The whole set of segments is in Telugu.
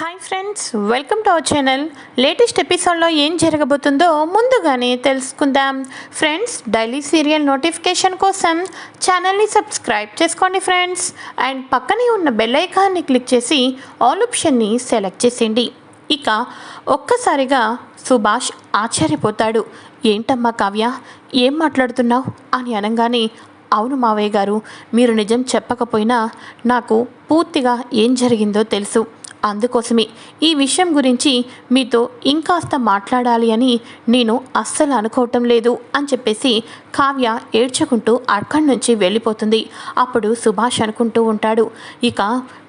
Hi friends welcome to our channel latest ఎపిసోడ్లో ఏం జరగబోతుందో ముందుగానే తెలుసుకుందాం. ఫ్రెండ్స్ డైలీ సీరియల్ నోటిఫికేషన్ కోసం ఛానల్ని సబ్స్క్రైబ్ చేసుకోండి ఫ్రెండ్స్ అండ్ పక్కనే ఉన్న బెల్ ఐకాన్ని క్లిక్ చేసి ఆల్ ఆప్షన్ని సెలెక్ట్ చేసేయండి. ఇక ఒక్కసారిగా సుభాష్ ఆశ్చర్యపోతాడు. ఏంటమ్మా కావ్య ఏం మాట్లాడుతున్నావు? అని అనగానే అవును మావయ్య గారు మీరు నిజం చెప్పకపోయినా నాకు పూర్తిగా ఏం జరిగిందో తెలుసు. అందుకోసమే ఈ విషయం గురించి మీతో ఇంకాస్త మాట్లాడాలి అని నేను అస్సలు అనుకోవటం లేదు అని చెప్పేసి కావ్య ఏడ్చుకుంటూ అక్కడి నుంచి వెళ్ళిపోతుంది. అప్పుడు సుభాష్ అనుకుంటూ ఉంటాడు ఇక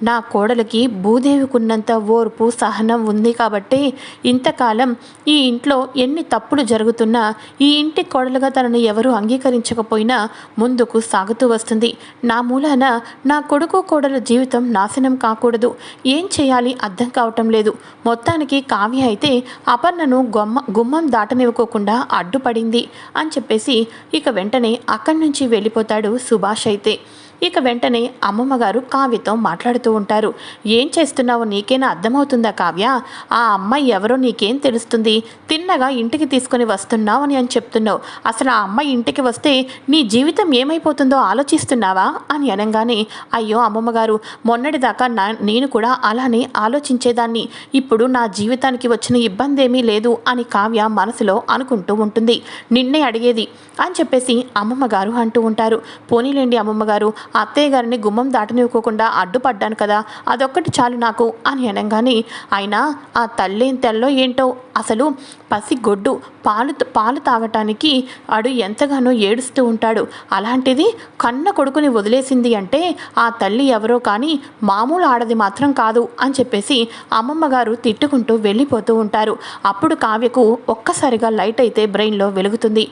నా కోడలికి భూదేవికున్నంత ఓర్పు సహనం ఉంది కాబట్టి ఇంతకాలం ఈ ఇంట్లో ఎన్ని తప్పులు జరుగుతున్నా ఈ ఇంటి కోడలుగా తనను ఎవరు అంగీకరించకపోయినా ముందుకు సాగుతూ వస్తుంది. నా మూలాన నా కొడుకు కోడల జీవితం నాశనం కాకూడదు. ఏం చేయాలి? అర్థం కావటం లేదు. మొత్తానికి కావ్య అయితే అపర్ణను గొమ్మ గుమ్మం దాటనివ్వకోకుండా అడ్డుపడింది అని చెప్పేసి ఇక వెంటనే అక్కడి నుంచి వెళ్ళిపోతాడు సుభాష్ అయితే. ఇక వెంటనే అమ్మమ్మ గారు కావ్యతో మాట్లాడుతూ ఉంటారు. ఏం చేస్తున్నావో? నీకేనా అర్థమవుతుందా కావ్య? ఆ అమ్మాయి ఎవరో నీకేం తెలుస్తుంది? తిన్నగా ఇంటికి తీసుకొని వస్తున్నావు అని అని చెప్తున్నావు. అసలు ఆ అమ్మాయి ఇంటికి వస్తే నీ జీవితం ఏమైపోతుందో ఆలోచిస్తున్నావా? అని అనగానే అయ్యో అమ్మమ్మ గారు మొన్నటిదాకా నా నేను కూడా అలానే ఆలోచించేదాన్ని. ఇప్పుడు నా జీవితానికి వచ్చిన ఇబ్బంది ఏమీ లేదు అని కావ్య మనసులో అనుకుంటూ ఉంటుంది. నిన్నే అడిగేది అని చెప్పేసి అమ్మమ్మ గారు అంటూ ఉంటారు. పోనీలేండి అమ్మమ్మ గారు అత్తయ్య గారిని గుమ్మం దాటనివ్వకోకుండా అడ్డుపడ్డాను కదా అదొక్కటి చాలు నాకు అని అనగానే అయినా ఆ తల్లేం తెల్లో ఏంటో అసలు పసిగొడ్డు పాలు పాలు తాగటానికి అడు ఎంతగానో ఏడుస్తూ ఉంటాడు. అలాంటిది కన్న కొడుకుని వదిలేసింది అంటే ఆ తల్లి ఎవరో కానీ మామూలు ఆడది మాత్రం కాదు అని చెప్పేసి అమ్మమ్మ గారు తిట్టుకుంటూ వెళ్ళిపోతూ ఉంటారు. అప్పుడు కావ్యకు ఒక్కసారిగా లైట్ అయితే బ్రెయిన్లో వెలుగుతుంది.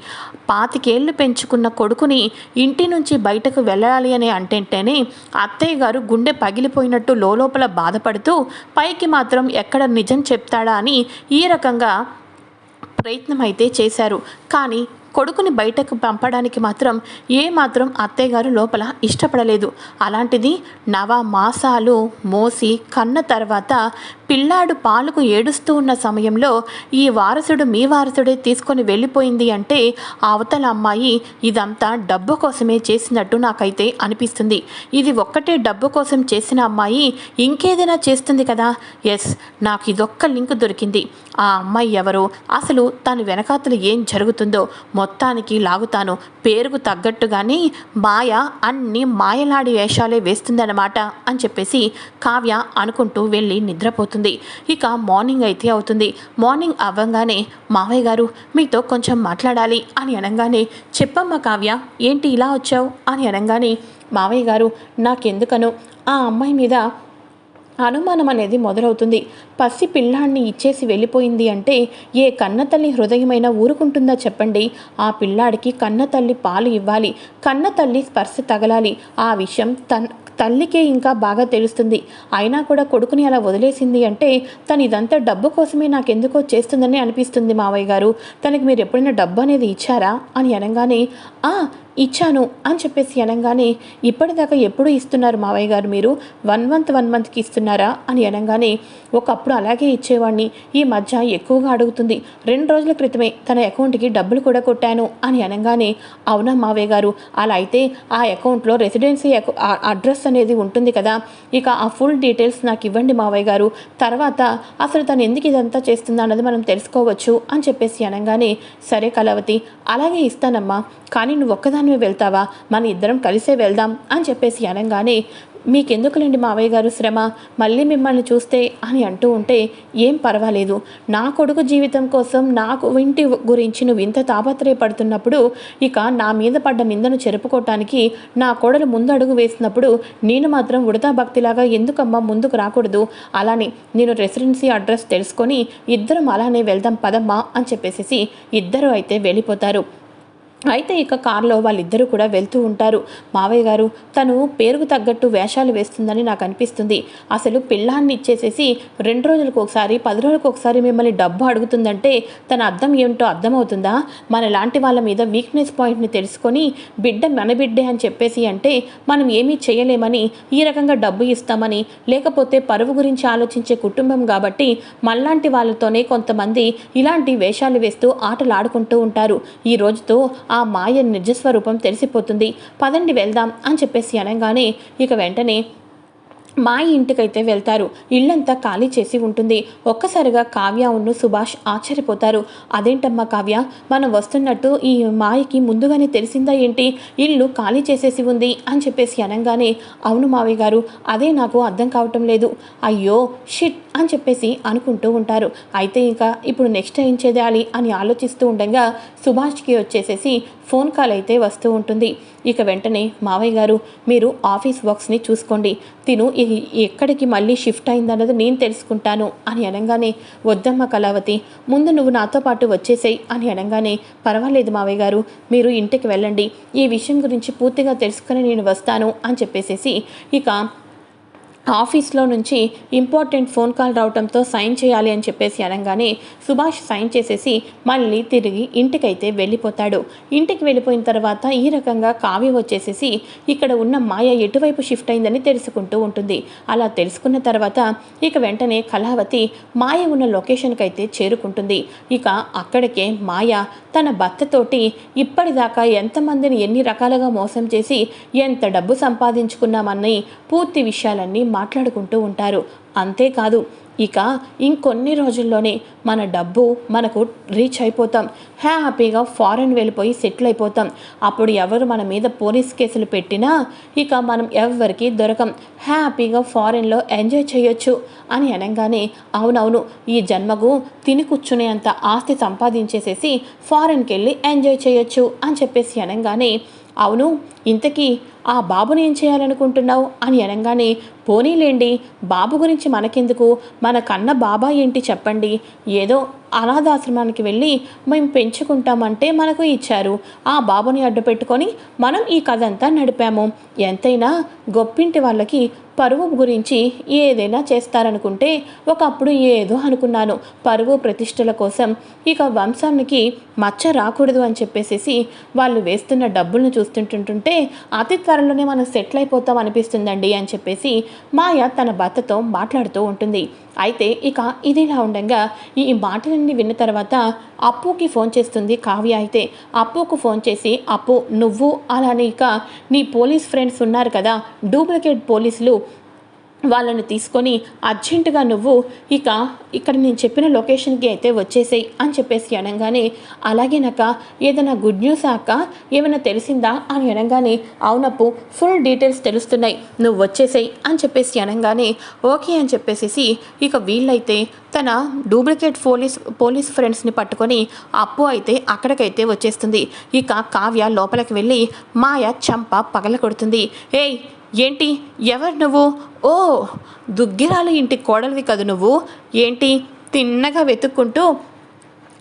పాతికేళ్ళు పెంచుకున్న కొడుకుని ఇంటి నుంచి బయటకు వెళ్ళాలి అని అంటేంటేనే అత్తయ్య గారు గుండె పగిలిపోయినట్టు లోపల బాధపడుతూ పైకి మాత్రం ఎక్కడ నిజం చెప్తాడా అని ఈ రకంగా ప్రయత్నం అయితే చేశారు. కానీ కొడుకుని బయటకు పంపడానికి మాత్రం ఏ మాత్రం అత్తయ్య గారు లోపల ఇష్టపడలేదు. అలాంటిది నవ మాసాలు మోసి కన్న తర్వాత పిల్లాడు పాలకు ఏడుస్తూ ఉన్న సమయంలో ఈ వారసుడు మీ వారసుడే తీసుకొని వెళ్ళిపోయింది అంటే ఆ అవతల అమ్మాయి ఇదంతా డబ్బు కోసమే చేసినట్టు నాకైతే అనిపిస్తుంది. ఇది ఒక్కటే డబ్బు కోసం చేసిన అమ్మాయి ఇంకేదైనా చేస్తుంది కదా? ఎస్ నాకు ఇదొక్క లింక్ దొరికింది. ఆ అమ్మాయి ఎవరో? అసలు తను వెనకాతలు ఏం జరుగుతుందో మొత్తానికి లాగుతాను. పేరుకు తగ్గట్టుగానే మాయ అన్ని మాయలాడి వేషాలే వేస్తుందన్నమాట అని చెప్పేసి కావ్య అనుకుంటూ వెళ్ళి నిద్రపోతుంది. ఇక మార్నింగ్ అయితే అవుతుంది. మార్నింగ్ అవ్వగానే మావయ్య గారు మీతో కొంచెం మాట్లాడాలి అని అనగానే చెప్పమ్మా కావ్య ఏంటి ఇలా వచ్చావు? అని అనగానే మావయ్య గారు నాకెందుకనో? ఆ అమ్మాయి మీద అనుమానం అనేది మొదలవుతుంది. పసి పిల్లాన్ని ఇచ్చేసి వెళ్ళిపోయింది అంటే ఏ కన్నతల్లి హృదయమైనా ఊరుకుంటుందా చెప్పండి. ఆ పిల్లాడికి కన్నతల్లి పాలు ఇవ్వాలి. కన్నతల్లి స్పర్శ తగలాలి. ఆ విషయం తన్ తల్లికే ఇంకా బాగా తెలుస్తుంది. అయినా కూడా కొడుకుని అలా వదిలేసింది అంటే తను ఇదంతా డబ్బు కోసమే నాకెందుకో చేస్తుందని అనిపిస్తుంది మావయ్య గారు. తనకి మీరు ఎప్పుడైనా డబ్బు అనేది ఇచ్చారా? అని అనగానే ఆ ఇచ్చాను అని చెప్పేసి అనగానే ఇప్పటిదాకా ఎప్పుడు ఇస్తున్నారు మావయ్య గారు మీరు? వన్ మంత్ వన్ మంత్కి ఇస్తున్నారా? అని అనగానే ఒకప్పుడు అలాగే ఇచ్చేవాడిని ఈ మధ్య ఎక్కువగా అడుగుతుంది. రెండు రోజుల క్రితమే తన అకౌంట్కి డబ్బులు కూడా కొట్టాను అని అనగానే అవునా మావయ్య గారు? అలా అయితే ఆ అకౌంట్లో రెసిడెన్సీ అడ్రస్ అనేది ఉంటుంది కదా. ఇక ఆ ఫుల్ డీటెయిల్స్ నాకు ఇవ్వండి మావయ్య గారు. తర్వాత అసలు తను ఎందుకు ఇదంతా చేస్తుందా అన్నది మనం తెలుసుకోవచ్చు అని చెప్పేసి అనగానే సరే కలవతి అలాగే ఇస్తానమ్మా. కానీ నువ్వు ఒక్కదానివే వెళ్తావా? మన ఇద్దరం కలిసే వెళ్దాం అని చెప్పేసి అనగానే మీకెందుకులేండి మావయ్య గారు శ్రమ? మళ్ళీ మిమ్మల్ని చూస్తే అని అంటూ ఉంటే ఏం పర్వాలేదు. నా కొడుకు జీవితం కోసం నాకు ఇంటి గురించి నువ్వు ఇంత తాపత్రయపడుతున్నప్పుడు ఇక నా మీద పడ్డ నిందను చెరుపుకోవటానికి నా కోడలు ముందు అడుగు వేసినప్పుడు నేను మాత్రం ఉడతా భక్తిలాగా ఎందుకమ్మా ముందుకు రాకూడదు? అలానే నేను రెసిడెన్సీ అడ్రస్ తెలుసుకొని ఇద్దరం అలానే వెళ్దాం పదమ్మా అని చెప్పేసి ఇద్దరు అయితే వెళ్ళిపోతారు. అయితే ఇక కారులో వాళ్ళిద్దరూ కూడా వెళ్తూ ఉంటారు. మావయ్య గారు తను పేరుకు తగ్గట్టు వేషాలు వేస్తుందని నాకు అనిపిస్తుంది. అసలు పిల్లాన్ని ఇచ్చేసేసి రెండు రోజులకు ఒకసారి పది రోజులకు ఒకసారి మిమ్మల్ని డబ్బు అడుగుతుందంటే తన అర్థం ఏమిటో అర్థమవుతుందా? మన లాంటి వాళ్ళ మీద వీక్నెస్ పాయింట్ని తెలుసుకొని బిడ్డ మన బిడ్డే అని చెప్పేసి అంటే మనం ఏమీ చేయలేమని ఈ రకంగా డబ్బు ఇస్తామని లేకపోతే పరువు గురించి ఆలోచించే కుటుంబం కాబట్టి మళ్ళాంటి వాళ్ళతోనే కొంతమంది ఇలాంటి వేషాలు వేస్తూ ఆటలు ఆడుకుంటూ ఉంటారు. ఈ రోజుతో ఆ మాయ నిజస్వరూపం తెలిసిపోతుంది. పదండి వెళ్దాం అని చెప్పేసి అనగానే ఇక వెంటనే మా ఇంటికైతే వెళ్తారు. ఇల్లంతా ఖాళీ చేసి ఉంటుంది. ఒక్కసారిగా కావ్య ఉన్న సుభాష్ ఆశ్చర్యపోతారు. అదేంటమ్మా కావ్య? మనం వస్తున్నట్టు ఈ మాయకి ముందుగానే తెలిసిందా ఏంటి? ఇల్లు ఖాళీ చేసేసి ఉంది అని చెప్పేసి అనగానే అవును మావయ్య గారు అదే నాకు అర్థం కావటం లేదు. అయ్యో షిట్! అని చెప్పేసి అనుకుంటూ ఉంటారు. అయితే ఇంకా ఇప్పుడు నెక్స్ట్ ఏం చేయాలి అని ఆలోచిస్తూ ఉండగా సుభాష్కి వచ్చేసేసి ఫోన్ కాల్ అయితే వస్తూ ఉంటుంది. ఇక వెంటనే మావయ్య గారు మీరు ఆఫీస్ వర్క్స్ని చూసుకోండి. తిను ఎక్కడికి మళ్ళీ షిఫ్ట్ అయిందన్నది నేను తెలుసుకుంటాను అని అనగానే వద్దమ్మ కళావతి ముందు నువ్వు నాతో పాటు వచ్చేసేయ్ అని అనగానే పర్వాలేదు మావయ్య గారు మీరు ఇంటికి వెళ్ళండి. ఈ విషయం గురించి పూర్తిగా తెలుసుకొని నేను వస్తాను అని చెప్పేసేసి ఇక ఆఫీస్లో నుంచి ఇంపార్టెంట్ ఫోన్ కాల్ రావడంతో సైన్ చేయాలి అని చెప్పేసి అనగానే సుభాష్ సైన్ చేసేసి మళ్ళీ తిరిగి ఇంటికైతే వెళ్ళిపోతాడు. ఇంటికి వెళ్ళిపోయిన తర్వాత ఈ రకంగా కావ్య వచ్చేసేసి ఇక్కడ ఉన్న మాయ ఎటువైపు షిఫ్ట్ అయిందని తెలుసుకుంటూ ఉంటుంది. అలా తెలుసుకున్న తర్వాత ఇక వెంటనే కళావతి మాయ ఉన్న లొకేషన్కి అయితే చేరుకుంటుంది. ఇక అక్కడికే మాయ తన భర్తతోటి ఇప్పటిదాకా ఎంతమందిని ఎన్ని రకాలుగా మోసం చేసి ఎంత డబ్బు సంపాదించుకున్నామని పూర్తి విషయాలన్నీ మాట్లాడుకుంటూ ఉంటారు. అంతేకాదు ఇక ఇంకొన్ని రోజుల్లోనే మన డబ్బు మనకు రీచ్ అయిపోతాం. హ్యాపీగా ఫారెన్ వెళ్ళిపోయి సెటిల్ అయిపోతాం. అప్పుడు ఎవరు మన మీద పోలీస్ కేసులు పెట్టినా ఇక మనం ఎవరికి దొరకం. హ్యాపీగా ఫారెన్లో ఎంజాయ్ చేయొచ్చు అని అనగానే అవునవును ఈ జన్మకు తిని కూర్చునేంత ఆస్తి సంపాదించేసేసి ఫారెన్కి వెళ్ళి ఎంజాయ్ చేయొచ్చు అని చెప్పేసి అనగానే అవును ఇంతకీ ఆ బాబుని ఏం చేయాలనుకుంటున్నావు? అని అనగానే పోనీలేండి బాబు గురించి మనకెందుకు? మన కన్న బాబా ఏంటి చెప్పండి. ఏదో అనాథాశ్రమానికి వెళ్ళి మేము పెంచుకుంటామంటే మనకు ఇచ్చారు. ఆ బాబుని అడ్డుపెట్టుకొని మనం ఈ కథ అంతా నడిపాము. ఎంతైనా గొప్పింటి వాళ్ళకి పరువు గురించి ఏదైనా చేస్తారనుకుంటే ఒకప్పుడు ఏదో అనుకున్నాను. పరువు ప్రతిష్టల కోసం ఇక వంశానికి మచ్చ రాకూడదు అని చెప్పేసేసి వాళ్ళు వేస్తున్న డబ్బులను చూస్తుంటుంటుంటే అతి త్వరలోనే మనం సెటిల్ అయిపోతాం అనిపిస్తుందండి అని చెప్పేసి మాయ తన భర్తతో మాట్లాడుతూ ఉంటుంది. అయితే ఇక ఇదిలా ఉండగా ఈ మాటలన్నీ విన్న తర్వాత అప్పుకి ఫోన్ చేస్తుంది కావ్య అయితే. అప్పుకు ఫోన్ చేసి అప్పు నువ్వు అలానే ఇక నీ పోలీస్ ఫ్రెండ్స్ ఉన్నారు కదా డూప్లికేట్ పోలీసులు వాళ్ళని తీసుకొని అర్జెంటుగా నువ్వు ఇక ఇక్కడ నేను చెప్పిన లొకేషన్కి అయితే వచ్చేసేయి అని చెప్పేసి అనగానే అలాగేనక్క ఏదైనా గుడ్ న్యూస్ అక్క? ఏమైనా తెలిసిందా? అని అనగానే అవునప్పు ఫుల్ డీటెయిల్స్ తెలుస్తున్నాయి. నువ్వు వచ్చేసేయి అని చెప్పేసి అనగానే ఓకే అని చెప్పేసి ఇక వీళ్ళైతే తన డూప్లికేట్ పోలీస్ పోలీస్ ఫ్రెండ్స్ని పట్టుకొని అప్పు అయితే అక్కడికైతే వచ్చేస్తుంది. ఇక కావ్య లోపలికి వెళ్ళి మాయ చంప పగల కొడుతుంది ఏయ్ ఏంటి ఎవరు నువ్వు? ఓ దుగ్గిరాలు ఇంటి కోడలివి కదా నువ్వు? ఏంటి తిన్నగా వెతుక్కుంటూ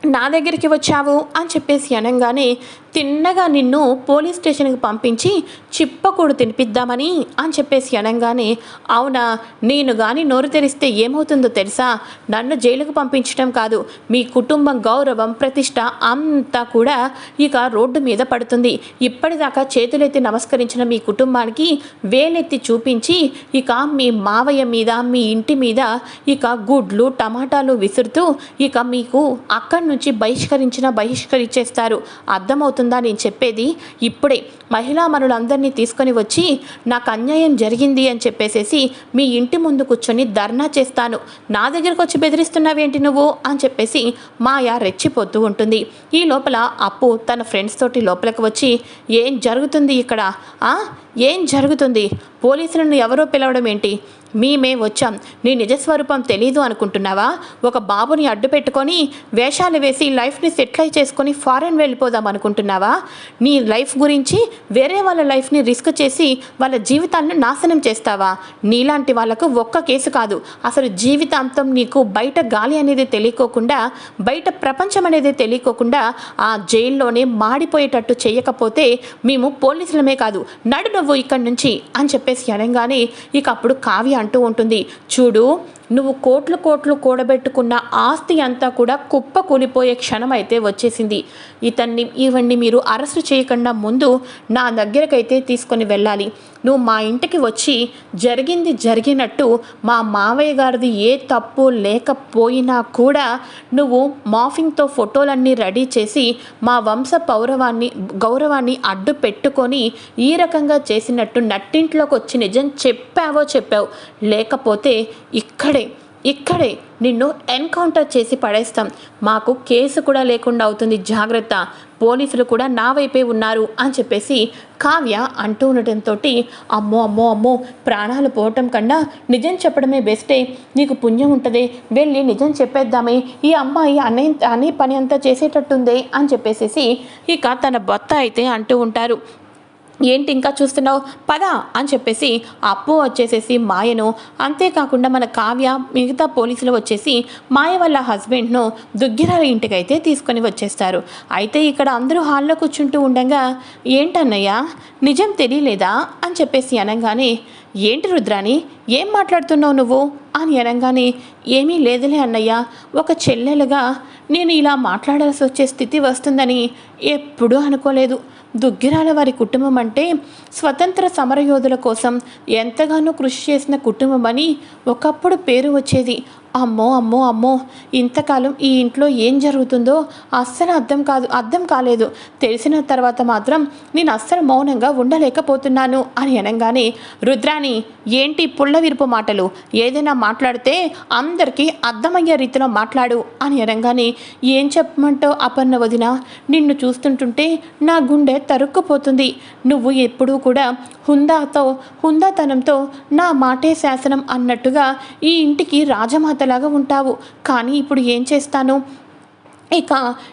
నా దగ్గరికి వచ్చావు? అని చెప్పేసి అనగానే తిన్నగా నిన్ను పోలీస్ స్టేషన్కి పంపించి చిప్పకూడు తినిపిద్దామని అని చెప్పేసి అనగానే అవునా నేను కానీ నోరు తెరిస్తే ఏమవుతుందో తెలుసా? నన్ను జైలుకు పంపించడం కాదు మీ కుటుంబం గౌరవం ప్రతిష్ట అంతా కూడా ఇక రోడ్డు మీద పడుతుంది. ఇప్పటిదాకా చేతులెత్తి నమస్కరించిన మీ కుటుంబానికి వేలెత్తి చూపించి ఇక మీ మావయ్య మీద మీ ఇంటి మీద ఇక గుడ్లు టమాటాలు విసురుతూ ఇక మీకు అక్కడి నుంచి బహిష్కరించిన బహిష్కరించేస్తారు అర్థమవుతుంది? నేను చెప్పేది? ఇప్పుడే. మహిళా మనులందరినీ తీసుకొని వచ్చి నాకు అన్యాయం జరిగింది అని చెప్పేసేసి మీ ఇంటి ముందు కూర్చొని ధర్నా చేస్తాను. నా దగ్గరకు వచ్చి బెదిరిస్తున్నావేంటి నువ్వు? అని చెప్పేసి మాయ రెచ్చిపోతూ ఉంటుంది. ఈ లోపల అప్పు తన ఫ్రెండ్స్ తోటి లోపలికి వచ్చి ఏం జరుగుతుంది ఇక్కడ? ఏం జరుగుతుంది? పోలీసులను ఎవరో పిలవడం ఏంటి? మేమే వచ్చాం. నీ నిజస్వరూపం తెలీదు అనుకుంటున్నావా? ఒక బాబుని అడ్డు పెట్టుకొని వేషాలు వేసి లైఫ్ని సెటిల్ చేసుకొని ఫారెన్ వెళ్ళిపోదాం అనుకుంటున్నావా? నీ లైఫ్ గురించి వేరే వాళ్ళ లైఫ్ని రిస్క్ చేసి వాళ్ళ జీవితాలను నాశనం చేస్తావా? నీలాంటి వాళ్ళకు ఒక్క కేసు కాదు. అసలు జీవితాంతం నీకు బయట గాలి అనేది తెలియకోకుండా బయట ప్రపంచం అనేది తెలియకోకుండా ఆ జైల్లోనే మాడిపోయేటట్టు చేయకపోతే మేము పోలీసులమే కాదు నడు నువ్వు ఇక్కడి నుంచి అని చెప్పేసి అనగానే ఇక అప్పుడు కావ్య అంటూ ఉంటుంది. చూడు నువ్వు కోట్లు కోట్లు కూడబెట్టుకున్న ఆస్తి అంతా కూడా కుప్ప కూలిపోయే క్షణం అయితే వచ్చేసింది. ఇతన్ని ఇవన్నీ మీరు అరెస్ట్ చేయకుండా ముందు నా దగ్గరకైతే తీసుకొని వెళ్ళాలి. నువ్వు మా ఇంటికి వచ్చి జరిగింది జరిగినట్టు మా మావయ్య గారిది ఏ తప్పు లేకపోయినా కూడా నువ్వు మాఫింగ్తో ఫోటోలన్నీ రెడీ చేసి మా వంశ పౌరవాన్ని గౌరవాన్ని అడ్డు పెట్టుకొని ఈ రకంగా చేసినట్టు నట్టింట్లోకి వచ్చి నిజం చెప్పావో చెప్పావు. లేకపోతే ఇక్కడ ఇక్కడే నిన్ను ఎన్కౌంటర్ చేసి పడేస్తాం. మాకు కేసు కూడా లేకుండా అవుతుంది జాగ్రత్త. పోలీసులు కూడా నా వైపే ఉన్నారు అని చెప్పేసి కావ్య అంటూ ఉండటంతో అమ్మో అమ్మో అమ్మో ప్రాణాలు పోవటం కన్నా నిజం చెప్పడమే బెస్టే. నీకు పుణ్యం ఉంటుంది వెళ్ళి నిజం చెప్పేద్దామే. ఈ అమ్మాయి అనే అనే పని అంతా చేసేటట్టుందే అని చెప్పేసేసి ఇక తన భర్త అయితే అంటూ ఉంటారు. ఏంటి ఇంకా చూస్తున్నావు? పద అని చెప్పేసి అప్పు వచ్చేసేసి మాయను. అంతేకాకుండా మన కావ్య మిగతా పోలీసులు వచ్చేసి మాయ వాళ్ళ హస్బెండ్ను దుగ్గిరాల ఇంటికైతే తీసుకొని వచ్చేస్తారు. అయితే ఇక్కడ అందరూ హాల్లో కూర్చుంటూ ఉండగా ఏంటన్నయ్య? నిజం తెలియలేదా? అని చెప్పేసి అనగానే ఏంటి రుద్రాని ఏం మాట్లాడుతున్నావు నువ్వు? అని అనగానే ఏమీ లేదులే అన్నయ్య. ఒక చెల్లెలుగా నేను ఇలా మాట్లాడాల్సి వచ్చే స్థితి వస్తుందని ఎప్పుడూ అనుకోలేదు. దుగ్గిరాల వారి కుటుంబం అంటే స్వతంత్ర సమరయోధుల కోసం ఎంతగానో కృషి చేసిన కుటుంబం అని ఒకప్పుడు పేరు వచ్చేది అమ్మో అమ్మో అమ్మో ఇంతకాలం ఈ ఇంట్లో ఏం జరుగుతుందో అస్సలు అర్థం కాదు అర్థం కాలేదు. తెలిసిన తర్వాత మాత్రం నేను అస్సలు మౌనంగా ఉండలేకపోతున్నాను అని అనగానే రుద్రాణి ఏంటి పుల్ల విరుపు మాటలు? ఏదైనా మాట్లాడితే అందరికీ అర్థమయ్యే రీతిలో మాట్లాడు అని అనగానే ఏం చెప్పమంటావు అపర్ణ వదిన? నిన్ను చూస్తుంటుంటే నా గుండె తరుక్కుపోతుంది. నువ్వు ఎప్పుడూ కూడా హుందాతో హుందాతనంతో నా మాటే శాసనం అన్నట్టుగా ఈ ఇంటికి రాజమాతలాగా ఉంటావు. కానీ ఇప్పుడు ఏం చేస్తాను? ఇక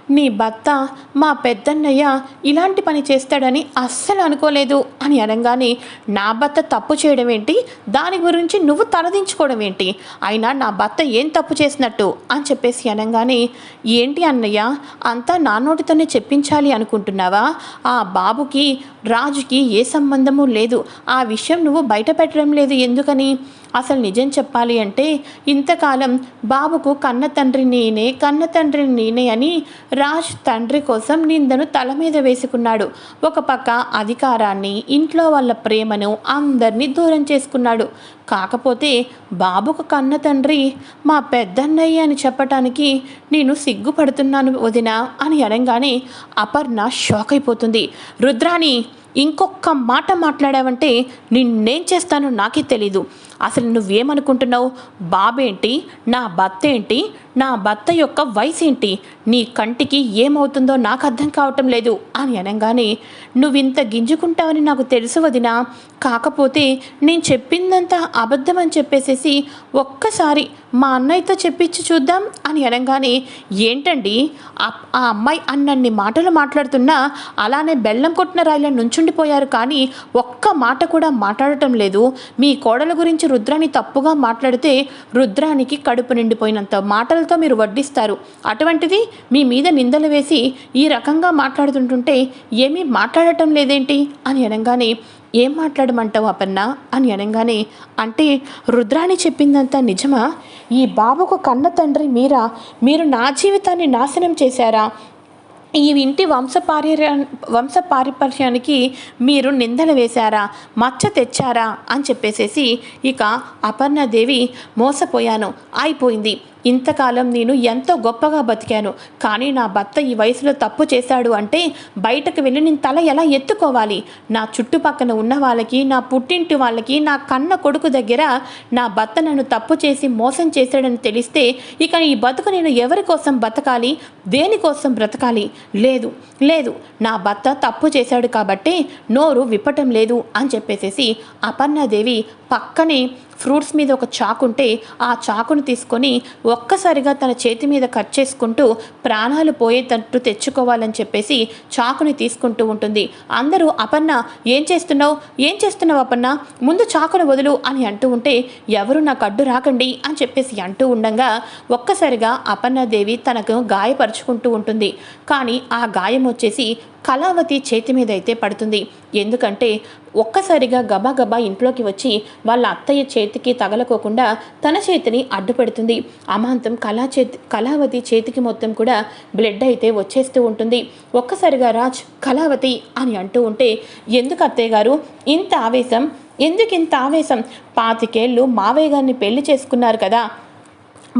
నీ భర్త మా పెద్దన్నయ్య ఇలాంటి పని చేస్తాడని అస్సలు అనుకోలేదు అని అనగానే నా భర్త తప్పు చేయడం ఏంటి? దాని గురించి నువ్వు తలదించుకోవడం ఏంటి? అయినా నా భర్త ఏం తప్పు చేసినట్టు? అని చెప్పేసి అనగానే ఏంటి అన్నయ్య అంతా నా నోటితోనే చెప్పించాలి అనుకుంటున్నావా? ఆ బాబుకి రాజుకి ఏ సంబంధము లేదు. ఆ విషయం నువ్వు బయట పెట్టడం లేదు ఎందుకని? అసలు నిజం చెప్పాలి అంటే ఇంతకాలం బాబుకు కన్న తండ్రి నేనే కన్న తండ్రి నేనే అని రాజ్ తండ్రి కోసం నిందను తల మీద వేసుకున్నాడు. ఒక పక్క అధికారాన్ని ఇంట్లో వాళ్ళ ప్రేమను అందరినీ దూరం చేసుకున్నాడు. కాకపోతే బాబుకు కన్న తండ్రి మా పెద్దన్నయ్య అని చెప్పటానికి నేను సిగ్గుపడుతున్నాను వదిన అని అనగానే అపర్ణ షాక్ అయిపోతుంది రుద్రాణి ఇంకొక మాట మాట్లాడావంటే నిన్నేం చేస్తానో నాకే తెలీదు. అసలు నువ్వేమనుకుంటున్నావు? బాబేంటి? నా భర్త ఏంటి నా భర్త యొక్క వయసు ఏంటి నీ కంటికి ఏమవుతుందో నాకు అర్థం కావటం లేదు అని అనగానే నువ్వింత గింజుకుంటావని నాకు తెలుసు వదినా. కాకపోతే నేను చెప్పిందంతా అబద్ధమని చెప్పేసేసి ఒక్కసారి మా అన్నయ్యతో చెప్పించి చూద్దాం అని అనగానే ఏంటండి? ఆ అమ్మాయి అన్నన్ని మాటలు మాట్లాడుతున్నా అలానే బెల్లం కొట్టిన రాయిలో నుంచుండిపోయారు కానీ ఒక్క మాట కూడా మాట్లాడటం లేదు. మీ కోడల గురించి రుద్రాని తప్పుగా మాట్లాడితే రుద్రానికి కడుపు నిండిపోయినంత మాటలతో మీరు వడ్డిస్తారు. అటువంటిది మీ మీద నిందలు వేసి ఈ రకంగా మాట్లాడుతుంటుంటే ఏమీ మాట్లాడటం లేదేంటి? అని అనగానే ఏం మాట్లాడమంటావు అపర్ణ? అని అనగానే అంటే రుద్రాణి చెప్పిందంతా నిజమా? ఈ బాబుకు కన్న తండ్రి మీరా? మీరు నా జీవితాన్ని నాశనం చేశారా? ఈ ఇంటి వంశపార్య వంశపారిపర్యానికి మీరు నిందలు వేశారా? మచ్చ తెచ్చారా? అని చెప్పేసేసి ఇక అపర్ణదేవి మోసపోయాను. అయిపోయింది. ఇంతకాలం నేను ఎంతో గొప్పగా బతికాను కానీ నా భర్త ఈ వయసులో తప్పు చేశాడు అంటే బయటకు వెళ్ళి నేను తల ఎలా ఎత్తుకోవాలి? నా చుట్టుపక్కన ఉన్న వాళ్ళకి నా పుట్టింటి వాళ్ళకి నా కన్న కొడుకు దగ్గర నా భర్త నన్ను తప్పు చేసి మోసం చేశాడని తెలిస్తే ఇక ఈ బతుకు నేను ఎవరి కోసం బతకాలి? దేనికోసం బ్రతకాలి? లేదు లేదు నా భర్త తప్పు చేశాడు కాబట్టి నోరు విప్పటం లేదు అని చెప్పేసేసి అపర్ణాదేవి పక్కనే ఫ్రూట్స్ మీద ఒక చాకు ఉంటే ఆ చాకును తీసుకొని ఒక్కసారిగా తన చేతి మీద కట్ చేసుకుంటూ ప్రాణాలు పోయేటట్టు తెచ్చుకోవాలని చెప్పేసి చాకుని తీసుకుంటూ ఉంటుంది. అందరూ అపన్న ఏం చేస్తున్నావు? ఏం చేస్తున్నావు అపన్న ముందు చాకును వదులు అని అంటూ ఉంటే ఎవరు నాకు అడ్డు రాకండి అని చెప్పేసి అంటూ ఉండగా ఒక్కసారిగా అపన్నదేవి తనకు గాయపరుచుకుంటూ ఉంటుంది. కానీ ఆ గాయం వచ్చేసి కళావతి చేతి మీద అయితే పడుతుంది. ఎందుకంటే ఒక్కసారిగా గబా ఇంట్లోకి వచ్చి వాళ్ళ అత్తయ్య చేతికి తగలకోకుండా తన చేతిని అడ్డు పెడుతుంది అమాంతం కళా చేతి కళావతి చేతికి మొత్తం కూడా బ్లడ్ అయితే వచ్చేస్తూ ఉంటుంది. ఒక్కసారిగా రాజ్ కళావతి అని అంటూ ఉంటే ఎందుకు అత్తయ్య గారు ఇంత ఆవేశం ఎందుకు ఇంత ఆవేశం? పాతికేళ్ళు మావయ్య గారిని పెళ్ళి చేసుకున్నారు కదా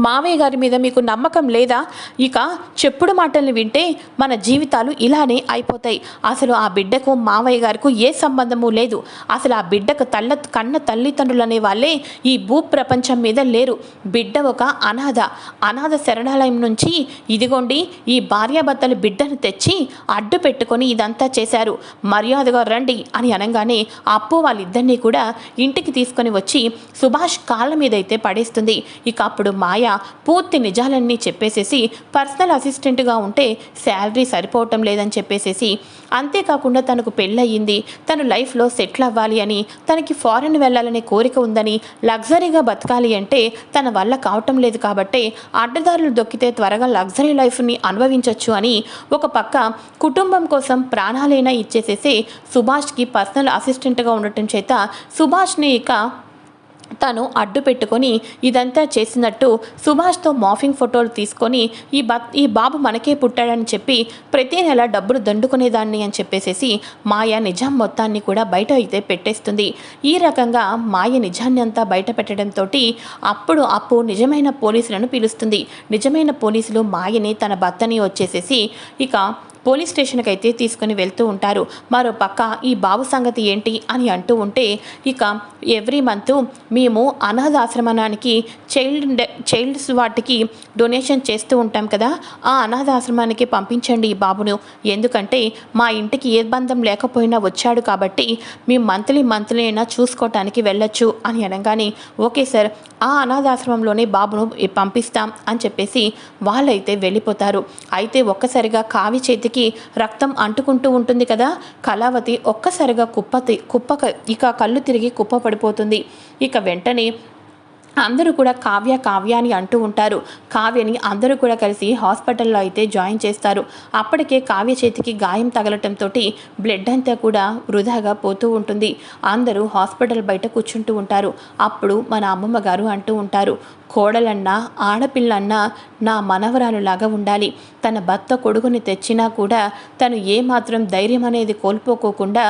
మావయ్య గారి మీద మీకు నమ్మకం లేదా? ఇక చెప్పుడు మాటల్ని వింటే మన జీవితాలు ఇలానే అయిపోతాయి. అసలు ఆ బిడ్డకు మావయ్య గారికి ఏ సంబంధము లేదు. అసలు ఆ బిడ్డకు తల్ల కన్న తల్లిదండ్రులు అనే వాళ్ళే ఈ భూ ప్రపంచం మీద లేరు. బిడ్డ ఒక అనాథ. అనాథ శరణాలయం నుంచి ఇదిగోండి ఈ భార్యాభర్తలు బిడ్డను తెచ్చి అడ్డు పెట్టుకొని ఇదంతా చేశారు. మర్యాదగా రండి అని అనగానే అప్పు వాళ్ళిద్దరినీ కూడా ఇంటికి తీసుకొని వచ్చి సుభాష్ కాళ్ళ మీద అయితే పడేస్తుంది. ఇక అప్పుడు మాయ పూర్తి నిజాలన్నీ చెప్పేసేసి పర్సనల్ అసిస్టెంట్గా ఉంటే శాలరీ సరిపోవటం లేదని చెప్పేసేసి అంతేకాకుండా తనకు పెళ్ళయింది తను లైఫ్లో సెటిల్ అవ్వాలి అని తనకి ఫారెన్ వెళ్ళాలనే కోరిక ఉందని లగ్జరీగా బతకాలి అంటే తన వల్ల కావటం లేదు కాబట్టి అడ్డదారులు దొక్కితే త్వరగా లగ్జరీ లైఫ్ని అనుభవించవచ్చు అని ఒక పక్క కుటుంబం కోసం ప్రాణాలైనా ఇచ్చేసేసి సుభాష్కి పర్సనల్ అసిస్టెంట్గా ఉండటం చేత సుభాష్ని ఇక తను అడ్డు పెట్టుకొని ఇదంతా చేసినట్టు సుభాష్తో మాఫింగ్ ఫోటోలు తీసుకొని ఈ బ ఈ బాబు మనకే పుట్టాడని చెప్పి ప్రతి నెల డబ్బులు దండుకునేదాన్ని అని చెప్పేసేసి మాయ నిజం మొత్తాన్ని కూడా బయట అయితే పెట్టేస్తుంది. ఈ రకంగా మాయ నిజాన్ని అంతా బయట పెట్టడంతో అప్పుడు అప్పు నిజమైన పోలీసులను పిలుస్తుంది. నిజమైన పోలీసులు మాయని తన భర్తని వచ్చేసేసి ఇక పోలీస్ స్టేషన్కి అయితే తీసుకుని వెళ్తూ ఉంటారు. మరో పక్క ఈ బాబు సంగతి ఏంటి అని అంటూ ఉంటే ఇక ఎవ్రీ మంత్ మేము అనాథాశ్రమానికి చైల్డ్ చైల్డ్స్ వాటికి డొనేషన్ చేస్తూ ఉంటాం కదా ఆ అనాథాశ్రమానికి పంపించండి ఈ బాబును. ఎందుకంటే మా ఇంటికి ఏ బంధం లేకపోయినా వచ్చాడు కాబట్టి మేము మంత్లీ మంత్లీ అయినా చూసుకోవటానికి వెళ్ళొచ్చు అని అనగానే ఓకే సార్ ఆ అనాథాశ్రమంలోనే బాబును పంపిస్తాం అని చెప్పేసి వాళ్ళైతే వెళ్ళిపోతారు. అయితే ఒక్కసారిగా కావి చేతికి చేతికి రక్తం అంటుకుంటూ ఉంటుంది కదా. కళావతి ఒక్కసారిగా కుప్ప కుప్ప ఇక కళ్ళు తిరిగి కుప్ప పడిపోతుంది. ఇక వెంటనే అందరూ కూడా కావ్య కావ్య అని అంటూ ఉంటారు. కావ్యని అందరూ కూడా కలిసి హాస్పిటల్లో అయితే జాయిన్ చేస్తారు. అప్పటికే కావ్య చేతికి గాయం తగలటంతో బ్లడ్ అంతా కూడా వృధాగా పోతూ ఉంటుంది. అందరూ హాస్పిటల్ బయట కూర్చుంటూ ఉంటారు. అప్పుడు మన అమ్మమ్మ గారు అంటూ ఉంటారు కోడలన్నా ఆడపిల్లన్నా నా మనవరాలులాగా ఉండాలి. తన భర్త కొడుకుని తెచ్చినా కూడా తను ఏమాత్రం ధైర్యం అనేది కోల్పోకోకుండా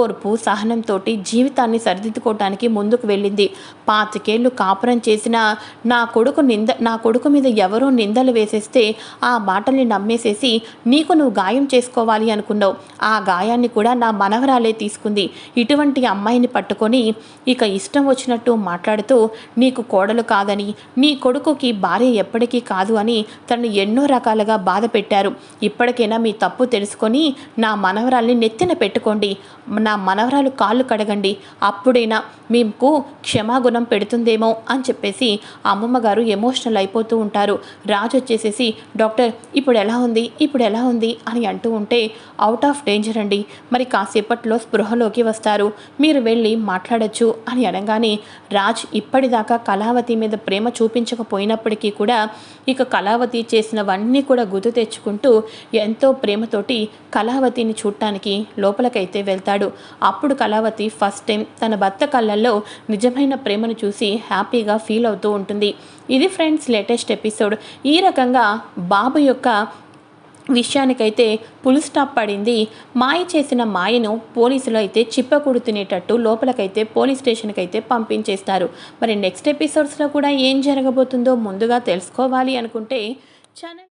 ఓర్పు సహనంతో జీవితాన్ని సరిదిద్దుకోవటానికి ముందుకు వెళ్ళింది. పాతికేళ్ళు కాపురం చేసిన నా కొడుకు నింద నా కొడుకు మీద ఎవరో నిందలు వేసేస్తే ఆ మాటల్ని నమ్మేసేసి నీకు నువ్వు గాయం చేసుకోవాలి అనుకున్నావు. ఆ గాయాన్ని కూడా నా మనవరాలే తీసుకుంది. ఇటువంటి అమ్మాయిని పట్టుకొని ఇక ఇష్టం వచ్చినట్టు మాట్లాడుతూ నీకు కోడలు కాదని నీ కొడుకుకి భార్య ఎప్పటికీ కాదు అని తను ఎన్నో రకాలుగా బాధ పెట్టారు. ఇప్పటికైనా మీ తప్పు తెలుసుకొని నా మనవరాల్ని నెత్తిన పెట్టుకోండి. నా మనవరాలు కాళ్ళు కడగండి. అప్పుడైనా మీకు క్షమాగుణం పెడుతుందేమో అని అని చెప్పేసి అమ్మమ్మ గారు ఎమోషనల్ అయిపోతూ ఉంటారు. రాజు వచ్చేసేసి డాక్టర్ ఇప్పుడు ఎలా ఉంది? ఇప్పుడు ఎలా ఉంది? అని అంటూ ఉంటే అవుట్ ఆఫ్ డేంజర్ అండి. మరి కాసేపట్లో స్పృహలోకి వస్తారు. మీరు వెళ్ళి మాట్లాడచ్చు అని అనగానే రాజ్ ఇప్పటిదాకా కళావతి మీద ప్రేమ చూపించకపోయినప్పటికీ కూడా ఇక కళావతి చేసినవన్నీ కూడా గుర్తు తెచ్చుకుంటూ ఎంతో ప్రేమతోటి కళావతిని చూడటానికి లోపలికైతే వెళ్తాడు. అప్పుడు కళావతి ఫస్ట్ టైం తన భర్త కళ్ళల్లో నిజమైన ప్రేమను చూసి హ్యాపీగా ఫీల్ అవుతూ ఉంటుంది. ఇది ఫ్రెండ్స్ లేటెస్ట్ ఎపిసోడ్. ఈ రకంగా బాబు యొక్క విషయానికైతే పులి స్టాప్ పడింది. మాయ చేసిన మాయను పోలీసులు అయితే చిప్పకుడు తినేటట్టు లోపలకైతే పోలీస్ స్టేషన్కి అయితే పంపించేస్తారు. మరి నెక్స్ట్ ఎపిసోడ్స్లో కూడా ఏం జరగబోతుందో ముందుగా తెలుసుకోవాలి అనుకుంటే ఛానల్